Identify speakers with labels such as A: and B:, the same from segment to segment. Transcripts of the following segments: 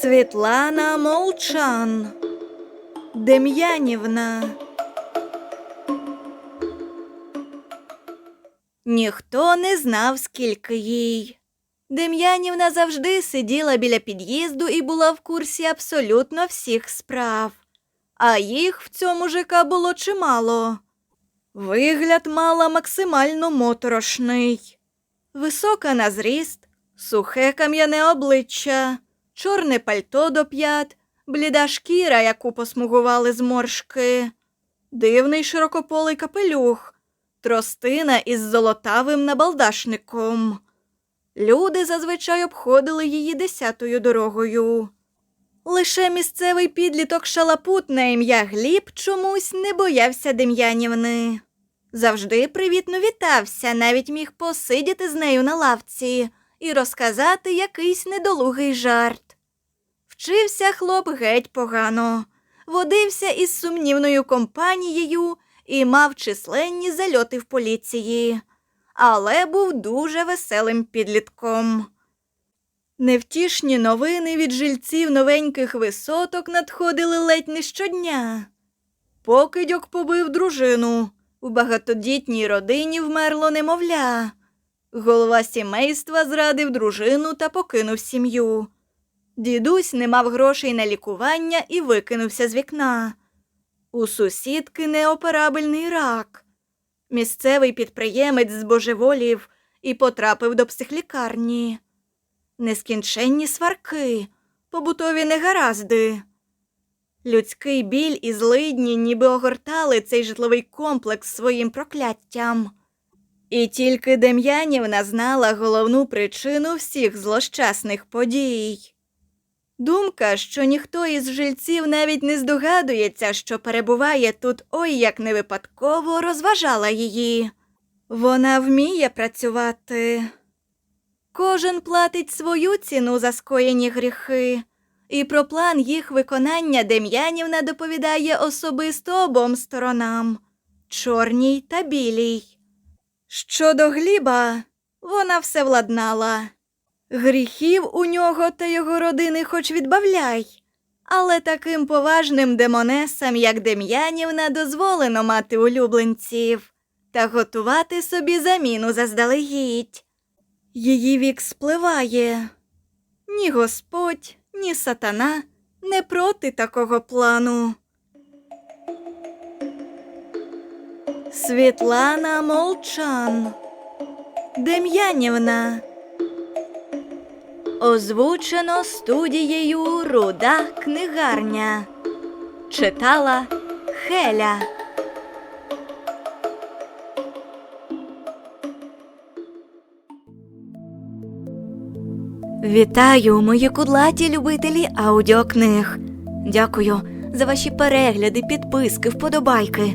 A: Світлана Молчан. Дем'янівна. Ніхто не знав, скільки їй. Дем'янівна завжди сиділа біля під'їзду і була в курсі абсолютно всіх справ. А їх в цьому ЖК було чимало. Вигляд мала максимально моторошний. Висока на зріст, сухе кам'яне обличчя, чорне пальто до п'ят, бліда шкіра, яку посмугували зморшки, дивний широкополий капелюх, тростина із золотавим набалдашником. Люди зазвичай обходили її десятою дорогою. Лише місцевий підліток шалапут на ім'я Гліб чомусь не боявся Дем'янівни. Завжди привітно вітався, навіть міг посидіти з нею на лавці і розказати якийсь недолугий жарт. Вчився хлоп геть погано, водився із сумнівною компанією і мав численні зальоти в поліції, але був дуже веселим підлітком. Невтішні новини від жильців новеньких висоток надходили ледь не щодня. Покидьок побив дружину. У багатодітній родині вмерло немовля. Голова сімейства зрадив дружину та покинув сім'ю. Дідусь не мав грошей на лікування і викинувся з вікна. У сусідки неоперабельний рак. Місцевий підприємець збожеволів і потрапив до психлікарні. Нескінченні сварки, побутові негаразди. Людський біль і злидні ніби огортали цей житловий комплекс своїм прокляттям. І тільки Дем'янівна знала головну причину всіх злощасних подій. Думка, що ніхто із жильців навіть не здогадується, що перебуває тут ой як не випадково, розважала її. Вона вміє працювати. Кожен платить свою ціну за скоєні гріхи, і про план їх виконання Дем'янівна доповідає особисто обом сторонам чорній та білій. Щодо Гліба, вона все владнала. Гріхів у нього та його родини хоч відбавляй, але таким поважним демонесам, як Дем'янівна, дозволено мати улюбленців та готувати собі заміну заздалегідь. Її вік спливає. Ні Господь, ні сатана не проти такого плану. Світлана Молчан. Дем'янівна. Озвучено студією Руда книгарня. Читала Хеля. Вітаю, мої кудлаті любителі аудіокниг. Дякую за ваші перегляди, підписки, вподобайки,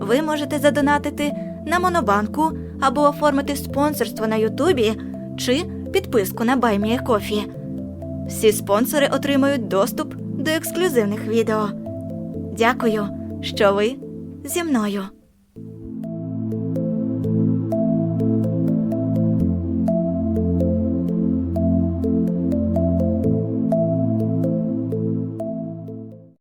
A: ви можете задонатити на Монобанку або оформити спонсорство на Ютубі чи підписку на Баймієкофі. Всі спонсори отримають доступ до ексклюзивних відео. Дякую, що ви зі мною.